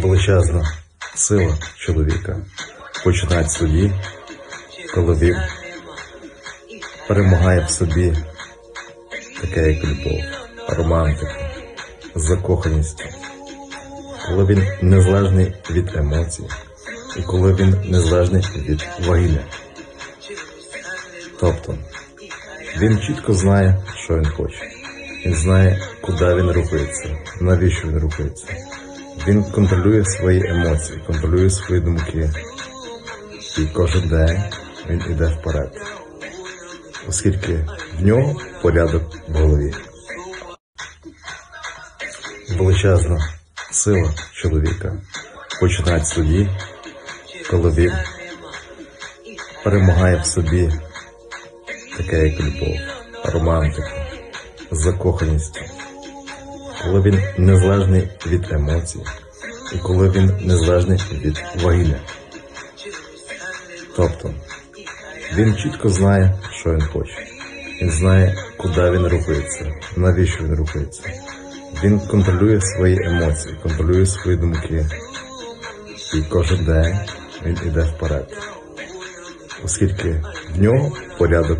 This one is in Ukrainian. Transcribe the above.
величезна сила чоловіка починать тоді, коли він перемагає в собі таке, як любов, романтику, закоханість, коли він незалежний від емоцій, і коли він незалежний від вагілля. Тобто він чітко знає, що він хоче. Він знає, куди він рухається, навіщо він рухається. Він контролює свої емоції, контролює свої думки. І кожен день він іде вперед. Оскільки в нього порядок в голові. Величезна сила чоловіка починать тоді, коли він перемагає в собі таке, як любов, романтику, закоханість, коли він незалежний від емоцій, і коли він незалежний від вагілля. Тобто він чітко знає, що він хоче. Він знає, куди він рухається, навіщо він рухається. Він контролює свої емоції, контролює свої думки. І кожен день він іде вперед. Оскільки в нього порядок